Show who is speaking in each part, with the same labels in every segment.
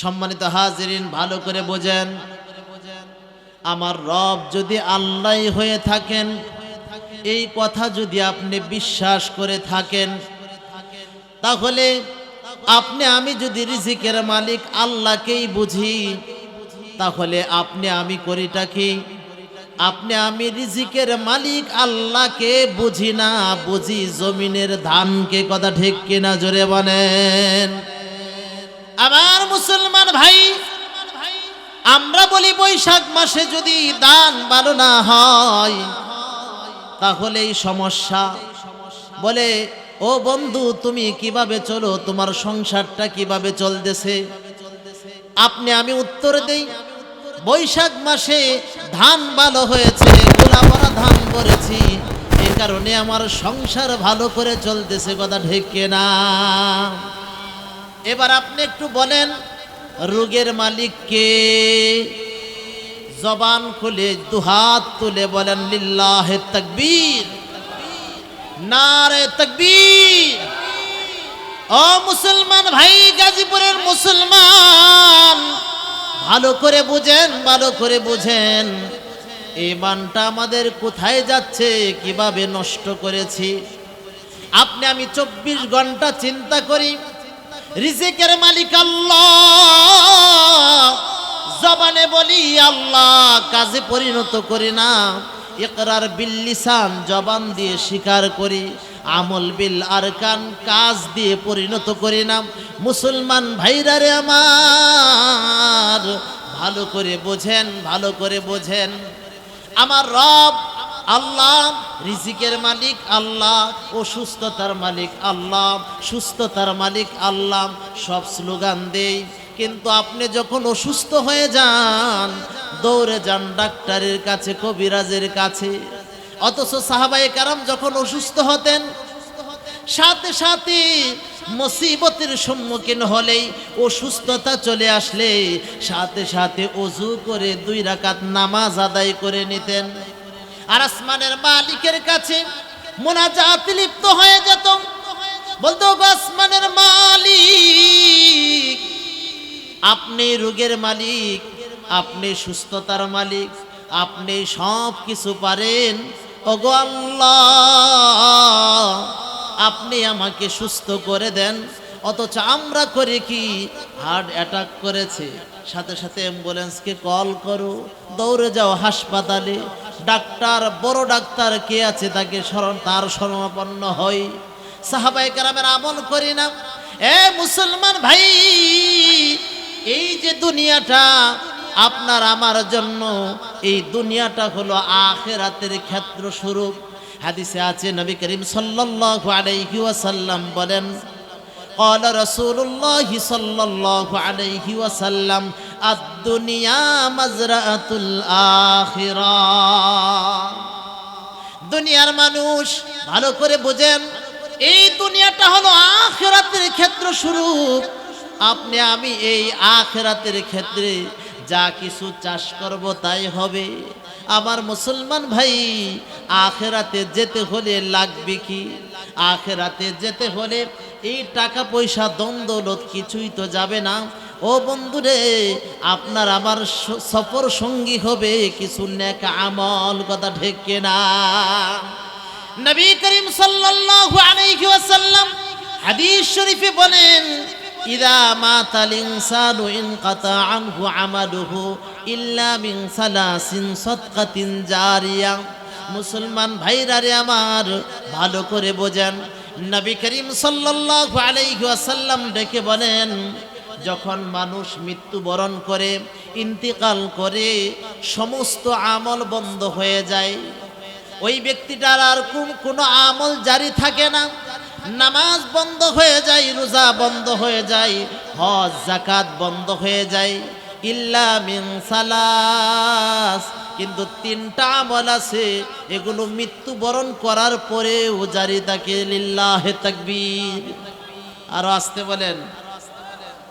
Speaker 1: সম্মানিত হাজিরিন, ভালো করে বোঝেন। আমার রব যদি আল্লাহ হয়ে থাকেন, এই কথা যদি আপনি বিশ্বাস করে থাকেন, তাহলে আপনি, আমি যদি রিজিকের মালিক আল্লাহকেই বুঝি, তাহলে আপনি, আমি করিটা কি? আপনি, আমি রিজিকের মালিক আল্লাহকে বুঝি না, বুঝি জমিনের ধানকে, কথা ঠিক কিনা জোরে বলেন। আমার মুসলমান ভাই, আমরা বলি বৈশাখ মাসে যদি দান ভালো না হয়, তাহলে এই সমস্যা। বলে, ও বন্ধু, তুমি কীভাবে চলো? তোমার সংসারটা কীভাবে চলতেছে? আপনি, আমি উত্তর দেই। বৈশাখ মাসে ধান ভালো হয়েছে গোলাপরা ধান করেছি। এ কারণে আমার সংসার ভালো করে চলতেছে, কথা ঢেকে না এবার আপনি একটু বলেন, রোগের মালিককে জবান খুলে দুহাত তুলে বলেন, লিল্লাহ তকবীর। নারে তকবীর। ও মুসলমান ভাই, গাজীপুরের মুসলমান, ভালো করে বুঝেন, ভালো করে বুঝেন। এই মানটা আমাদের কোথায় যাচ্ছে, কীভাবে নষ্ট করেছি? আপনি আমি চব্বিশ ঘণ্টা চিন্তা করি রিজিকের মালিক আল্লাহ। জবানে বলি, আল্লাহ, কাজে পরিণত করি না। ইকরার বিল্লিসান জবান দিয়ে স্বীকার করি। আমল বিল আরকান, কাজ দিয়ে পরিণত করি না। মুসলমান ভাইরা রে আমার, ভালো করে বোঝেন, ভালো করে বোঝেন। আমার রব আল্লাহ, রিজিকের মালিক আল্লাহ অসুস্থতার মালিক আল্লাহ, সুস্থতার মালিক আল্লাহ, সব স্লোগান দেই। কিন্তু আপনি যখন অসুস্থ হয়ে যান, দৌড়ে যান ডাক্তারের কাছে, কবিরাজের কাছে। অথচ সাহাবাই কারাম যখন অসুস্থ হতেন, সাথে সাথে মুসিবতের সম্মুখীন হলেই অসুস্থতা চলে আসলে সাথে সাথে অজু করে দুই রাকাত নামাজ আদায় করে নিতেন। আর আসমানের মালিকের কাছে মোনাজাত লিপ্ত হয়ে যেত। বলতো "ওগো আসমানের মালিক, আপনি রোগের মালিক, আপনি সুস্থতার মালিক, আপনি সব কিছু পারেন। ওগো আল্লাহ, আপনি আমাকে সুস্থ করে দেন। অথচ আমরা করে কি? হার্ট অ্যাটাক করেছে। সাথে সাথে অ্যাম্বুলেন্সকে কল করো, দৌড়ে যাও হাসপাতালে। ডাক্তার, বড় ডাক্তার কে আছে তাকে স্মরণ, তার শরণাপন্ন হয় সাহাবাই কারামের আমল করি না। এ মুসলমান ভাই, এই যে দুনিয়াটা আপনার আমার জন্য, এই দুনিয়াটা হলো আখেরাতের ক্ষেত্র স্বরূপ হাদিসে আছে, নবী করিম সাল্লাল্লাহু আলাইহি ওয়াসাল্লাম বলেন قال رسول الله صلى الله عليه وسلم الدنيا مزرعة الآخرة দুনিয়ার মানুষ ভালো করে বোঝেন এই দুনিয়াটা হলো আখেরাতের ক্ষেত্র স্বরূপ আপনি আমি এই আখেরাতের ক্ষেত্রে যা কিছু চাষ করব তাই হবে আমার মুসলমান ভাই, আখেরাতে যেতে হলে লাগবে কি? আখেরাতে যেতে হলে এই টাকা পয়সা দ্বন্দ্বলত কিছুই তো যাবে না। ও বন্ধুরে, আপনার আমার সফর সঙ্গী হবে, কিছু নেক আমল কথা ঢেকে না। নবী করিম সাল্লাল্লাহু আলাইহি ওয়াসাল্লাম হাদিস শরীফে বলেন ইদা মাতাল ইনসানু ইনকাতা আনহু আমালুহু ইল্লা মিন সালাসিন সাদকাতিন জারিয়া। মুসলমান ভাইরা রে আমার, ভালো করে বোঝেন। নবী করিম সাল্লাল্লাহু ডেকে বলেন, যখন মানুষ মৃত্যুবরণ করে, ইন্তিকাল করে, সমস্ত আমল বন্ধ হয়ে যায়। ওই ব্যক্তিটার আর কোনো আমল জারি থাকে না। নামাজ বন্ধ হয়ে যায়, রোজা বন্ধ হয়ে যায়, হজ জাকাত বন্ধ হয়ে যায়। ইল্লা মিন সালাস। কিন্তু তিনটা আমল আছে, এগুলো মৃত্যুবরণ করার পরেও জারি থাকে লিল্লাহে তাকবীর। আরও আসতে বলেন,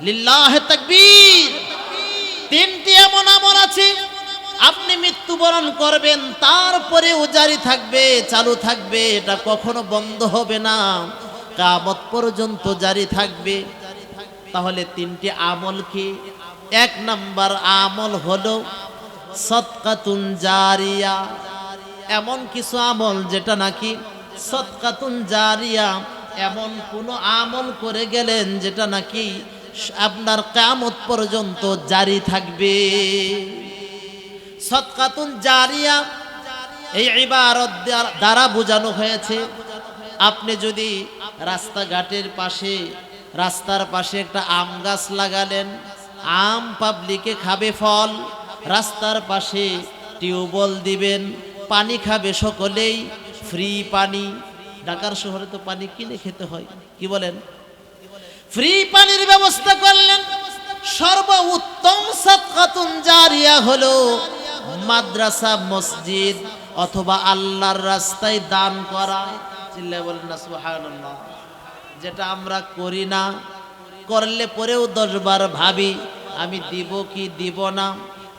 Speaker 1: লিল্লাহে তাকবীর। তিনটি এমন আমল আছে, আপনি মৃত্যুবরণ করবেন তারপরে উজারি থাকবে, চালু থাকবে, এটা কখনো বন্ধ হবে না। কামত পর্যন্ত জারি থাকবে। তাহলে তিনটি আমল কি? এক নাম্বার আমল হলো সৎকাতুন জারিয়া। এমন কিছু আমল যেটা নাকি সৎকাতুন জারিয়া, এমন কোনো আমল করে গেলেন যেটা নাকি আপনার কামত পর্যন্ত জারি থাকবে। সৎকাতুন জারিয়া, এই দ্বারা- দ্বারা বোঝানো হয়েছে আপনি যদি রাস্তাঘাটের পাশে, রাস্তার পাশে একটা আম গাছ লাগালেন, আম পাবলিকে খাবে ফল, রাস্তার পাশে টিউবওয়েল দিবেন, পানি খাবে সকলেই ফ্রি পানি। ঢাকার শহরে তো পানি কিনে খেতে হয়, কি বলেন? ফ্রি পানির ব্যবস্থা করলেন সর্ব উত্তম সাতকাতুন জারিয়া হলো মাদ্রাসা, মসজিদ অথবা আল্লাহর রাস্তায় দান করা। চিল্লায় বলেন না, সুবহানাল্লাহ। যেটা আমরা করি না, করলে পরেও দশবার ভাবি, আমি দিব কি দিব না?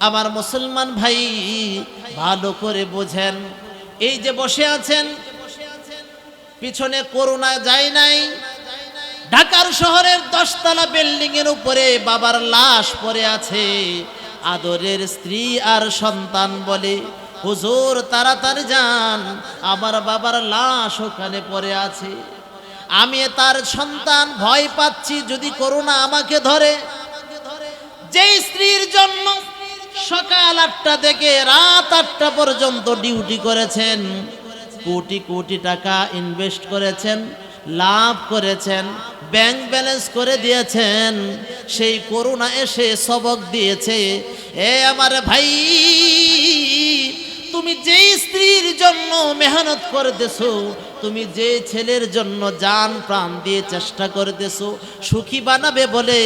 Speaker 1: আমার মুসলমান ভাই ভালো করে বোঝেন। এই যে বসে আছেন, পিছনে করোনা যায় নাই। ঢাকার শহরের দশতলা বিল্ডিং এর উপরে বাবার লাশ পড়ে আছে। আদরের স্ত্রী আর সন্তান বলে হুজুর, তাড়াতাড়ি যান। আমার বাবার লাশ ওখানে পড়ে আছে। আমি তার সন্তান ভয় পাচ্ছি, যদি করোনা আমাকে ধরে। যেই স্ত্রীর জন্য সকাল আটটা থেকে রাত আটটা পর্যন্ত ডিউটি করেছেন, কোটি কোটি টাকা ইনভেস্ট করেছেন, লাভ করেছেন, ব্যাংক ব্যালেন্স করে দিয়েছেন, সেই করোনা এসে সবক দিয়েছে। এ আমার ভাই তুমি যেই স্ত্রীর জন্য মেহনত করতেছো, তুমি যে ছেলের জন্য জান, প্রাণ দিয়ে চেষ্টা করতেছো, সুখী বানাবে বলে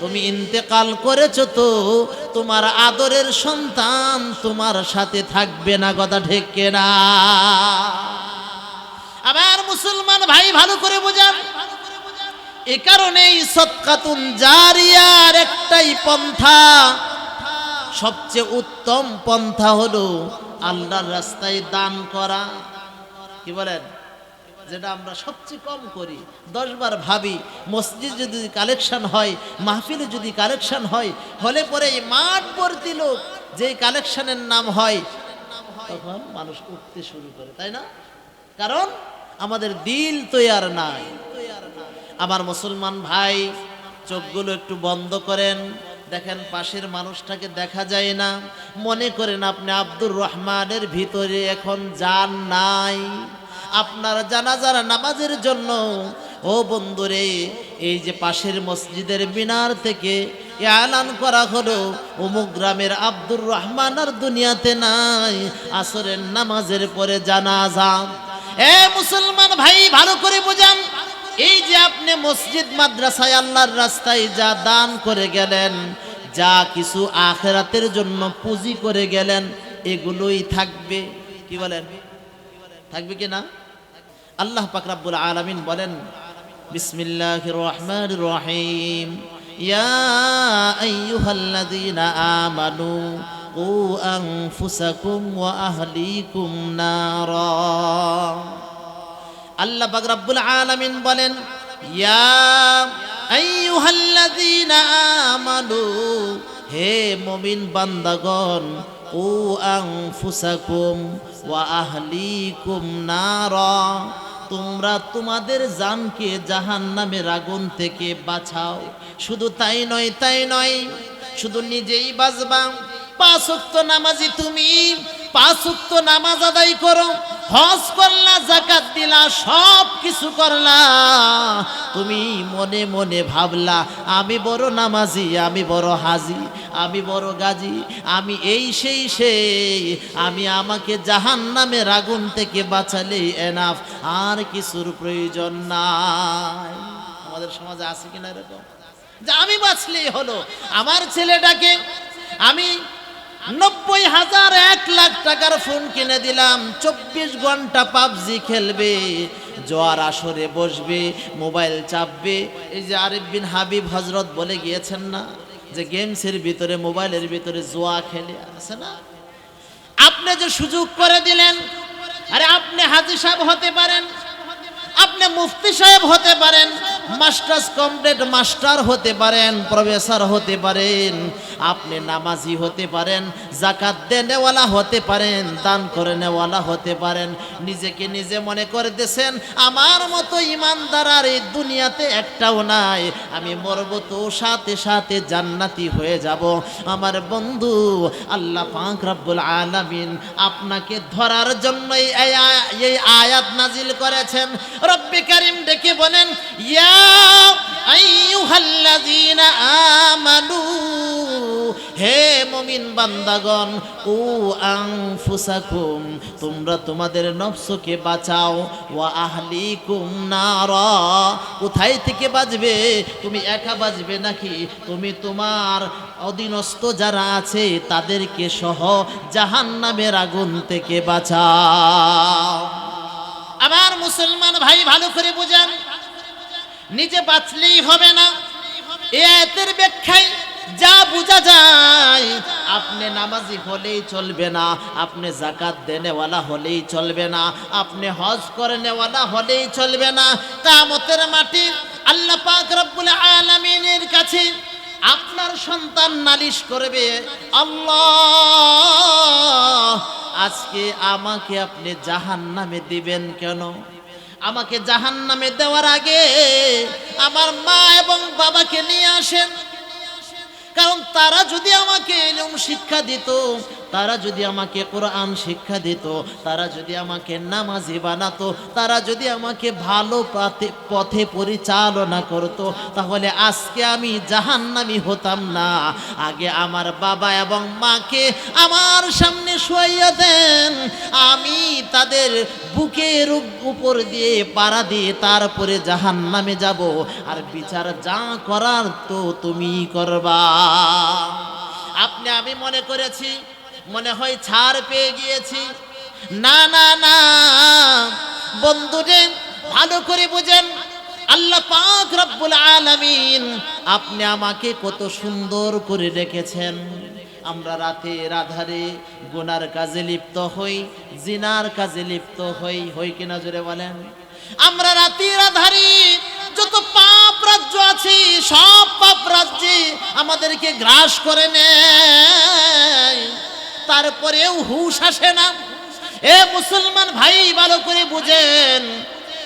Speaker 1: তুমি ইন্তেকাল করেছ তো, তোমার আদরের সন্তান তোমার সাথে থাকবে না, কথা ঠেকে না আবার মুসলমান ভাই, ভালো করে বোঝান। এ কারণেই সৎকাতুন জারিয়ার একটাই পন্থা, সবচেয়ে উত্তম পন্থা হলো আল্লাহর রাস্তায় দান করা, কি বলেন? যেটা আমরা সবচেয়ে কম করি দশবার ভাবি, মসজিদ যদি কালেকশন হয়, মাহফিলে যদি কালেকশন হয়, হলে পরে এই মাঠ ভর্তি লোক যে কালেকশনের নাম হয়, তখন মানুষ উঠতে শুরু করে, তাই না? কারণ আমাদের দিল তৈয়ার নাই। আমার মুসলমান ভাই, চোখগুলো একটু বন্ধ করেন। দেখেন পাশের মানুষটাকে দেখা যায় না। মনে করেন আপনি আব্দুর রহমানের ভিতরে এখন যান নাই। আপনার জানাজার নামাজের জন্য, ও বন্ধুরে, এই যে পাশের মসজিদের মিনার থেকে এলান করা হলো, অমুক গ্রামের আব্দুর রহমান আর দুনিয়াতে নাই, আসরের নামাজের পরে জানাজা। এ মুসলমান ভাই, ভালো করে বোঝান। এই যে আপনি মসজিদ, মাদ্রাসায় আল্লাহর রাস্তায় যা দান করে গেলেন, যা কিছু আখেরাতের জন্য পুঁজি করে গেলেন, এগুলোই থাকবে। কি বলেন? থাকবে কি না? আল্লাহ পাক রাব্বুল আলামিন বলেন, বিসমিল্লাহির রহমানির রহিম। আমানু আনফুসাকুম ওয়া আহলিকুম নারা। আল্লাহ পাক রাব্বুল আলামিন বলেন হে মুমিন বান্দাগণ ও আনফুসাকুম ওয়া আহলিকুম নারা, তোমরা তোমাদের জানকে জাহান জাহান্নামের আগুন থেকে বাঁচাও। শুধু তাই নয় তাই নয়, শুধু নিজেই বাঁচবা। পাঁচ নামাজি তুমি পাঁচ নামাজ আদায় করো, হজ করলা জাকাত দিলা, সব কিছু করলা। তুমি মনে মনে ভাবলা, আমি বড় নামাজি, আমি বড় হাজি, আমি বড় গাজী, আমি এই সেই সেই, আমি আমাকে জাহান নামের আগুন থেকে বাঁচালেই এনাফ আর কিছুর প্রয়োজন নাই। আমাদের সমাজে আছে কিনা এরকম? যে আমি বাঁচলেই হলো। আমার ছেলেটাকে আমি নব্বই হাজার এক লাখ টাকার ফোন কিনে দিলাম। চব্বিশ ঘণ্টা পাবজি খেলবে, জোয়ার আসরে বসবে, মোবাইল চাপবে। এই যে আরিফ বিন হাবিব হজরত বলে গিয়েছেন না যে গেমসের ভিতরে, মোবাইলের ভিতরে জোয়া খেলে, আছে না? আপনি যে সুযোগ করে দিলেন, আরে আপনি হাজি সাহেব হতে পারেন, আপনি মুফতি সাহেব হতে পারেন, মাস্টার্স কমপ্লিট মাস্টার হতে পারেন, প্রফেসর হতে পারেন। আপনি নামাজি হতে পারেন জাকাত দেনেওয়ালা হতে পারেন, দান করে নেওয়ালা হতে পারেন। নিজেকে নিজে মনে করে দিয়েছেন আমার মতো ইমানদার আর এই দুনিয়াতে একটাও নাই। আমি মরব তো সাথে সাথে জান্নাতি হয়ে যাব। আমার বন্ধু, আল্লাহ পাক রব্বুল আলামিন আপনাকে ধরার জন্যই এই আয়া- এই আয়াত নাজিল করেছেন। রব্বি করিম ডেকে বলেন, ইয়া আইয়ুহাল্লাযীনা আমানু হে মুমিন বান্দাগণ ও আনফুসাকুম, তোমরা তোমাদের নফসকে বাঁচাও, ওয়া আহলিকুম নারা। কোথায় থেকে বাঁচবে? তুমি একা বাঁচবে নাকি? তুমি তোমার অধীনস্থ যারা আছে, তাদেরকে সহ জাহান্নামের আগুন থেকে বাঁচাও। আমার মুসলমান ভাই, ভালো করে বোঝান। নিজে বাঁচলেই হবে না। এ ব্যাখ্যায় যা বোঝা যায় আপনি নামাজি হলেই চলবে না, আপনি জাকাত দেনেওয়ালা হলেই চলবে না, আপনি হজ করে নেওয়ালা হলেই চলবে না। কামতের মাটি আল্লাহ পাক রব্বুল আলামিনের কাছে আপনার সন্তান নালিশ করবে, আল্লাহ, আজকে আমাকে আপনি জাহান নামে দিবেন কেন? আমাকে জাহান নামে দেওয়ার আগে আমার মা এবং বাবাকে নিয়ে আসেন। কারণ তারা যদি আমাকে এলম শিক্ষা দিত তারা যদি আমাকে কোরআন শিক্ষা দিত, তারা যদি আমাকে নামাজি বানাতো, তারা যদি আমাকে ভালো পথে পরিচালনা করত, তাহলে আজকে আমি জাহান্নামি হতাম না। আগে আমার বাবা এবং মাকে আমার সামনে শুয়াইয়া দেন। আমি তাদের বুকের উপর দিয়ে পাড়া দিয়ে তারপরে জাহান নামে যাব। আর বিচার যা করার তো তুমি করবা। আপনি, আমি মনে করেছি মনে হয় ছাড় পেয়ে গিয়েছি। না না না, বন্ধুরে, ভালো করে বুঝেন। আল্লাহ পাক রব্বুল আলামিন আপনি আমাকে কত সুন্দর করে রেখেছেন। আমরা রাতে রাধারে গুনার কাজে লিপ্ত হই, জিনার কাজে লিপ্ত হই হই কিনা জোরে বলেন। আমরা রাতে রাধারে যত পাপ রাজ্য আছে, সব পাপ রাজ্যে আমাদেরকে গ্রাস করে নেয়। তারপরেও হুশ আসে না। এ মুসলমান ভাই, ভালো করে বুঝেন।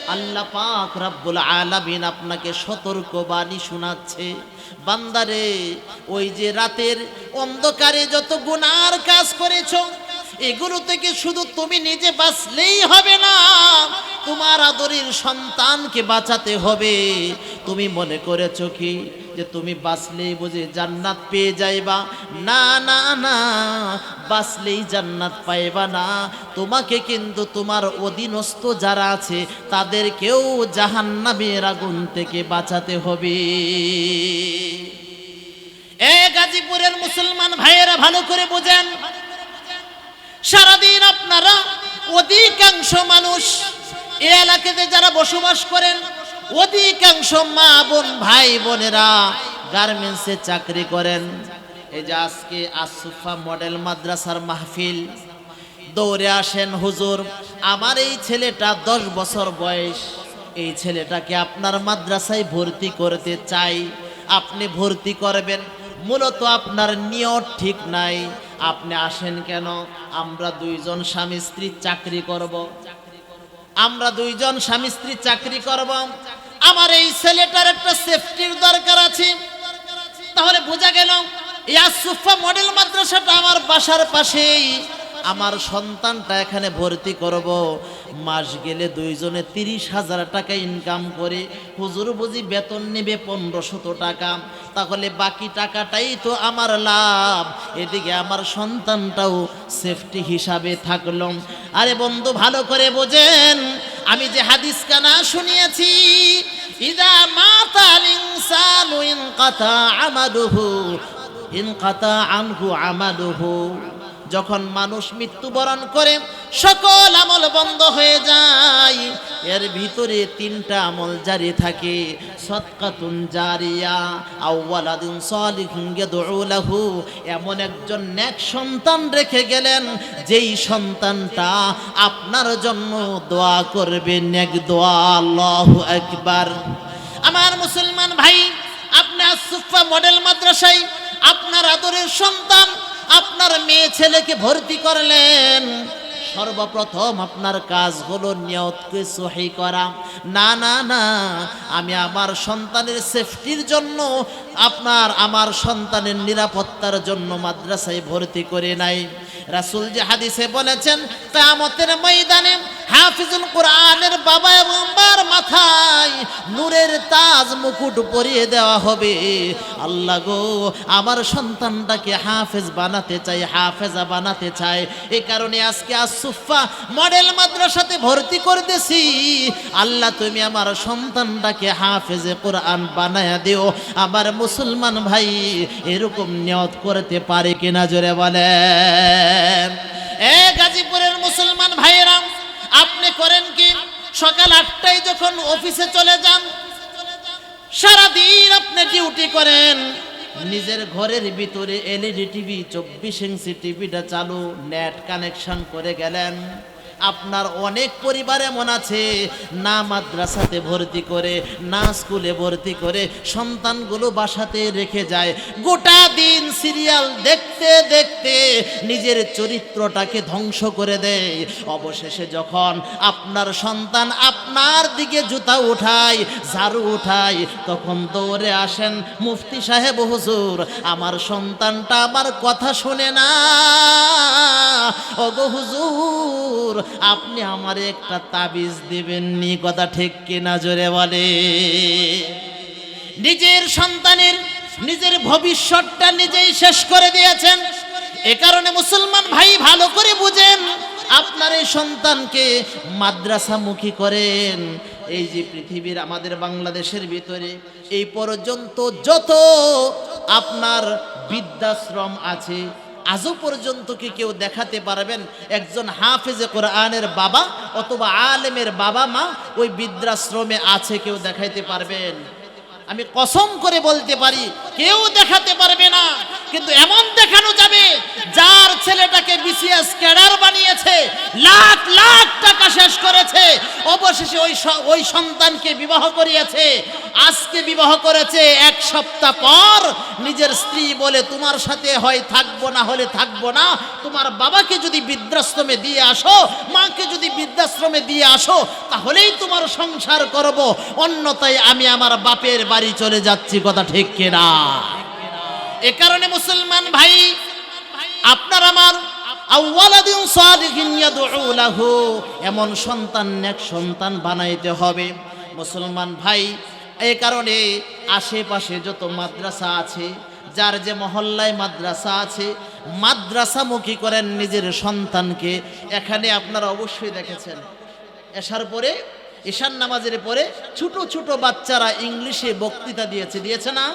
Speaker 1: আল্লাহ পাক রাব্বুল আলামিন আপনাকে সতর্ক বাণী শোনাচ্ছে। বান্দারে, ওই যে রাতের অন্ধকারে যত গুনার কাজ করেছ, এগুলো থেকে শুধু তুমি নিজে বাঁচলেই হবে না। তোমার আদরের সন্তানকে বাঁচাতে হবে। তুমি মনে করেছ কি? যে তুমি বাঁচলেই বুঝে জান্নাত পেয়ে যাইবা? না না না, বাঁচলেই জান্নাত পাইবা না। তোমাকে কিন্তু তোমার অধীনস্থ যারা আছে, তাদেরকেও জাহান্নামের আগুন থেকে বাঁচাতে হবে। এ গাজীপুরের মুসলমান ভাইয়েরা, ভালো করে বোঝেন। সারাদিন আপনারা অধিকাংশ মানুষ এ এলাকাতে যারা বসবাস করেন অধিকাংশ মা বোন, ভাই বোনেরা গার্মেন্টসে চাকরি করেন। এই যে আজকে আসুফা মডেল মাদ্রাসার মাহফিল, দৌড়ে আসেন হুজুর, আমার এই ছেলেটা দশ বছর বয়স, এই ছেলেটাকে আপনার মাদ্রাসায় ভর্তি করতে চাই, আপনি ভর্তি করবেন। মূলত আপনার নিয়ত ঠিক নাই, আপনি আসেন কেন? আমরা দুইজন স্বামী স্ত্রী চাকরি করব। আমরা দুইজন স্বামী স্ত্রী চাকরি করব। আমার এই ছেলেটার একটা সেফটির দরকার আছে। তাহলে বোঝা গেল ইয়াসুফা মডেল মাদ্রাসাটা আমার বাসার পাশেই। আমার সন্তানটা এখানে ভর্তি করব। মাস গেলে দুইজনে তিরিশ হাজার টাকা ইনকাম করে। হুজুর বুঝি বেতন নেবে পনেরোশত টাকা। তাহলে বাকি টাকাটাই তো আমার লাভ। এদিকে আমার সন্তানটাও সেফটি হিসাবে থাকল। আরে বন্ধু, ভালো করে বোঝেন। আমি যে হাদিস কানা শুনিয়েছি, ইদা মাতাল ইনসানু ইনকাতা আমালুহু, ইনকাতা আনহু আমালুহু। যখন মানুষ মৃত্যুবরণ করে, সকল আমল বন্ধ হয়ে যায়। এর ভিতরে তিনটা আমল জারি থাকে। সৎকাতুন জারিয়া, আউওয়ালাদিন সালিহুন ইয়াদউ লাহু। এমন একজন নেক সন্তান রেখে গেলেন, যেই সন্তানটা আপনার জন্য দোয়া করবে, নেক দোয়া, আল্লাহু আকবার। আমার মুসলমান ভাই আপনার সুফা মডেল মাদ্রাসায় আপনার আদরের সন্তান আপনার মেয়ে ছেলেকে ভর্তি করলেন। সর্বপ্রথম আপনার কাজ হলো নিয়তকে সহি করা। না না না, আমি আমার সন্তানের সেফটির জন্য, আপনার আমার সন্তানের নিরাপত্তার জন্য মাদ্রাসায় ভর্তি করে নাই। রাসূল যে হাদিসে বলেছেন, কিয়ামতের ময়দানে হাফিজুল কোরআনের বাবা এবং মাথায় নূরের তাজ মুকুট পরিয়ে দেওয়া হবে। আল্লাহ গো, আমার সন্তানটাকে হাফেজ বানাতে চাই, হাফেজা বানাতে চাই। এ কারণে আজকে আসুফা মডেল মাদ্রাসাতে ভর্তি করে দিছি আল্লাহ, তুমি আমার সন্তানটাকে হাফেজে কোরআন বানায়া দিও। আমার মুসলমান ভাই এরকম নিয়ত করতে পারে কিনা জোরে বলেন। এ গাজীপুরের মুসলমান ভাইয়েরা, আপনি করেন কি? সকাল আটটায় যখন অফিসে চলে যান, সারাদিন আপনি ডিউটি করেন। নিজের ঘরের ভিতরে এলইডি টিভি, চব্বিশ ইঞ্চি টিভিটা চালু, নেট কানেকশন করে গেলেন। আপনার অনেক পরিবার এমন আছে, না মাদ্রাসাতে ভর্তি করে, না স্কুলে ভর্তি করে সন্তানগুলো বাসাতে রেখে যায়। গোটা দিন সিরিয়াল দেখতে দেখতে দেখতে নিজের চরিত্রটাকে ধ্বংস করে দেয়। অবশেষে যখন আপনার সন্তান আপনার দিকে জুতা উঠায়, ঝাড়ু উঠায়, তখন দৌড়ে আসেন মুফতি সাহেব, হুজুর, আমার সন্তানটা আমার কথা শোনে না। ওগো হুজুর, আপনি আমারে একটা তাবিজ দিবেননি। কথা ঠিক কিনা জোরে বলে। নিজের সন্তানের নিজের ভবিষ্যৎটা নিজেই শেষ করে দিয়েছেন। এ কারণে মুসলমান ভাই ভালো করে বুঝেন, আপনার এই সন্তানকে মাদ্রাসামুখী করেন। এই যে পৃথিবীর আমাদের বাংলাদেশের ভিতরে, এই পর্যন্ত যত আপনার বৃদ্ধাশ্রম আছে, আজও পর্যন্ত কি কেউ দেখাতে পারবেন, একজন হাফেজে কোরআনের বাবা অথবা আলেমের বাবা মা ওই বৃদ্ধাশ্রমে আছে কেউ দেখাইতে পারবেন? আমি কসম করে বলতে পারি কেউ দেখাতে পারবে না। কিন্তু এমন দেখানো যাবে, যার ছেলেটাকে বিসিএস ক্যাডার বানিয়েছে, লাখ লাখ টাকা শেষ করেছে, অবশেষে ওই ওই সন্তানকে বিবাহ করিয়েছে। আজকে বিবাহ করেছে এক সপ্তাহ পর। নিজের স্ত্রী বলে, তোমার সাথে হয়, থাকব না হলে থাকব না। তোমার বাবাকে যদি বৃদ্ধাশ্রমে দিয়ে আসো, মাকে যদি বৃদ্ধাশ্রমে দিয়ে আসো, তাহলেই তোমার সংসার করব। অন্যতায় আমি আমার বাপের বাড়ি চলে যাচ্ছি। কথা ঠিক কিনা? এ কারণে মুসলমান ভাই, আপনার আমার এমন সন্তান, নেক সন্তান বানাইতে হবে। মুসলমান ভাই এই কারণে আশেপাশে যত মাদ্রাসা আছে, যার যে মহল্লায় মাদ্রাসা আছে, মাদ্রাসামুখী করেন নিজের সন্তানকে। এখানে আপনারা অবশ্যই দেখেছেন এসার পরে ঈশান নামাজের পরে ছোট ছোট বাচ্চারা ইংলিশে বক্তৃতা দিয়েছে দিয়েছে না?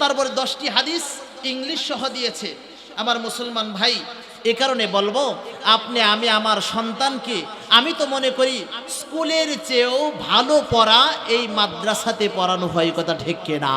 Speaker 1: তারপরে দশটি হাদিস ইংলিশ সহ দিয়েছে। আমার মুসলমান ভাই, এ কারণে বলব, আপনি, আমি আমার সন্তানকে, আমি তো মনে করি স্কুলের চেয়েও ভালো পড়া এই মাদ্রাসাতে পড়ানো হয়, কথা ঠিক না